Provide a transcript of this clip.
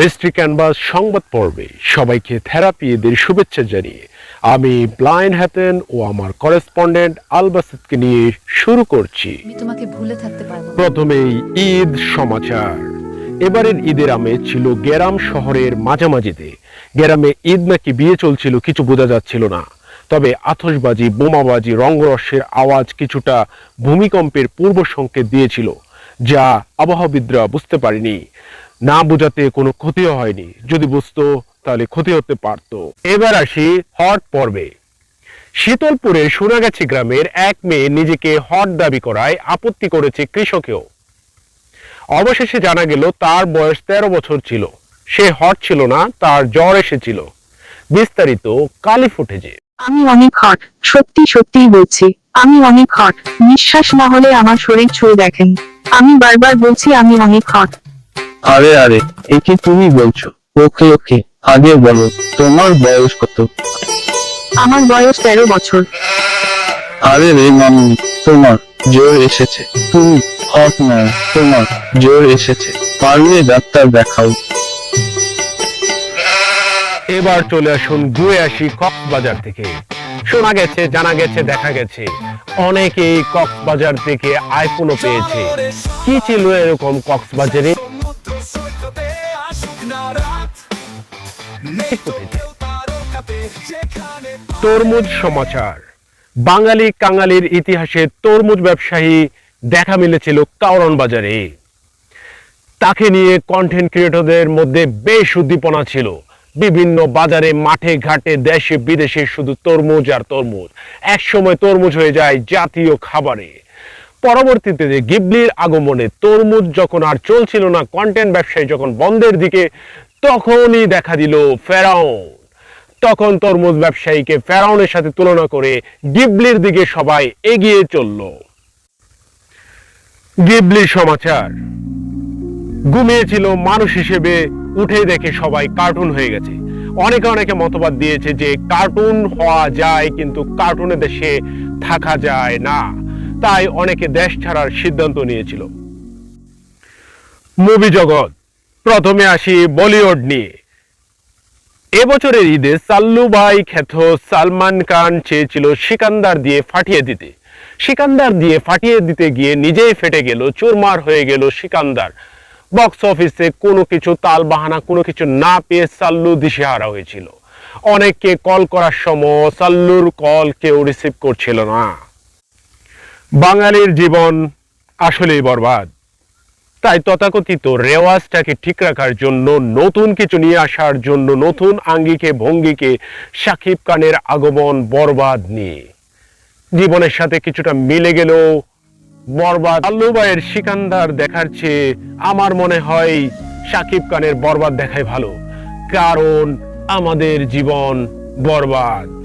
Mystery canvas সংবাদ পর্বে সবাইকে থেরাপি এদের শুভেচ্ছা জানিয়ে আমি ব্লাইন্ড হ্যাতেন ও আমার করেসপন্ডেন্ট আলবাসিদকে নিয়ে শুরু করছি। আমি তোমাকে ভুলে থাকতে পারব প্রথমেই ঈদ সমাচার। এবারের ঈদের আমেজ ছিল গেরাম শহরের মাঝামাঝিতে। গেরামে ঈদ নাকি বিয়ে চলছিল কিছু বোঝা যাচ্ছিল না। তবে আতশবাজি বোমাবাজি রঙ্গরসের আওয়াজ কিছুটা ভূমিকম্পের পূর্ব সংকেত দিয়েছিল যা আবহাওয়াবিদরা বুঝতে পারেনি। না বোঝাতে কোনো ক্ষতিও হয়নি। যদি বুঝতো, তাহলে ক্ষতি হতে পারত। এবার আসি হট পর্বে। শীতলপুরে সোনাগাছি গ্রামের এক মেয়ে নিজেকে হট দাবি করায় আপত্তি করেছে কৃষকেও। অবশেষে জানা গেল, তার বয়স তেরো বছর ছিল। সে হট ছিল না, তার জ্বর এসেছিল। বিস্তারিত কালি ফুটেজে। আমি অনেক হট সত্যি সত্যিই বলছি, আমি অনেক হট নিঃশ্বাস না হলে আমার শরীর ছুঁয়ে দেখেন। আমি বারবার বলছি, আমি অনেক হট আরে আরে একে তুমি বলছো? ওকে ওকে আগে বলো তোমার বয়স কত? আমার বয়স তেরো বছর। আরে রে মামনি তোমার জ্বর এসেছে। তুমি হট না তোমার জ্বর এসেছে। পারলে ডাক্তার দেখাও। এবার চলে আসুন ঘুরে আসি কক্সবাজার থেকে। শোনা গেছে জানা গেছে দেখা গেছে। অনেকেই কক্সবাজার থেকে আইফোনও পেয়েছে। কি ছিল এরকম কক্সবাজারে? তরমুজ সমাচার। বাঙালি কাঙালির ইতিহাসে তরমুজ ব্যবসায়ী দেখা মিলেছিল কাউরন বাজারে। তাকে নিয়ে কন্টেন্ট ক্রিয়েটরদের মধ্যে বেশ উদ্দীপনা ছিল। বিভিন্ন বাজারে, মাঠে, ঘাটে, দেশে, বিদেশে শুধু তরমুজ আর তরমুজ। এক সময় তরমুজ হয়ে যায় জাতীয় খাবারে। পরবর্তীতে যে গিবলির আগমনে তরমুজ যখন আর চলছিল না কন্টেন্ট ব্যবসায়ী যখন বন্ধের দিকে তখনই দেখা দিল ফেরাউন। তখন তরমুজ ব্যবসায়ীকে ফেরাউনের সাথে তুলনা করে গিবলির দিকে সবাই এগিয়ে চলল। গিবলি সমাচার। ঘুমিয়েছিল মানুষ হিসেবে উঠে দেখে সবাই কার্টুন হয়ে গেছে। অনেকে অনেকে মতবাদ দিয়েছে যে কার্টুন হওয়া যায় কিন্তু কার্টুনে দেশে থাকা যায় না। তাই অনেকে দেশ ছাড়ার সিদ্ধান্ত নিয়েছিল। মুভি জগৎ। প্রথমে আসি বলিউড নিয়ে। এবছরের ঈদে সাল্লু ভাই খ্যাত সালমান খান চেয়েছিল সিকান্দার দিয়ে ফাটিয়ে দিতে। সিকান্দার দিয়ে ফাটিয়ে দিতে গিয়ে নিজেই ফেটে গেল, চুরমার হয়ে গেল সিকান্দার। বক্স অফিসে কোনো কিছু তাল বাহানা কোনো কিছু না পেয়ে সাল্লু দিশেহারা হয়েছিল। অনেককে কল করার সময় সাল্লুর কল কেউ রিসিভ করছিল না। বাঙালির জীবন আসলেই বরবাদ। তাই তথাকথিত রেওয়াজটাকে ঠিক রাখার জন্য, নতুন কিছু নিয়ে আসার জন্য, নতুন আঙ্গিকে, ভঙ্গিকে সাকিব খানের আগমন বরবাদ নিয়ে। জীবনের সাথে কিছুটা মিলে গেলেও বরবাদ। আল্লুবাইয়ের সিকান্দার দেখার চেয়ে আমার মনে হয় সাকিব খানের বরবাদ দেখাই ভালো। কারণ আমাদের জীবন বরবাদ।